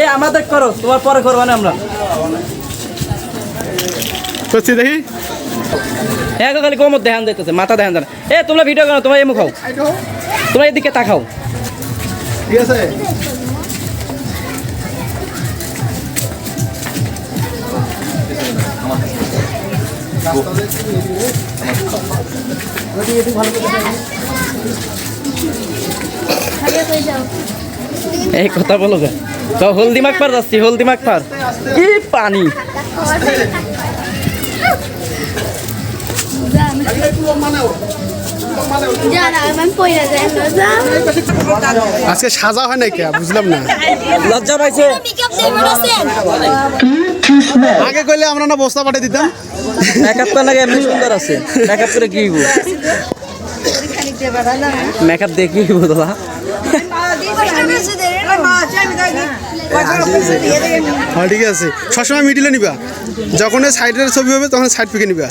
এ আমাদের করো তোমার পরে করব না আমরা। করছি দেখি। হ্যাঁ খালি কোমর ধ্যান দিতেছে মাথা ধ্যান দেন এ তোমরা ভিডিও করো তোমরা এমু খাও। তোমরা এদিকে তাকাও ঠিক আছে। এই কথা বলো গা তো হলদি মাখ পার যাচ্ছি হলদি মাখ পার। কি পানি। আজকে সাজা হয় নাই কে? বুঝলাম না। লজ্জা পাইছে। আগে কইলে আমরা না বস্তা পাঠিয়ে দিতাম। মেকআপ তো লাগে এমনি সুন্দর আছে। মেকআপ করে কি মেকআপ দিয়ে কি দাদা? হ্যাঁ ঠিক আছে। সবসময় মিডিলে নিবা। যখন সাইডের ছবি হবে তখন সাইড পিকে নিবা।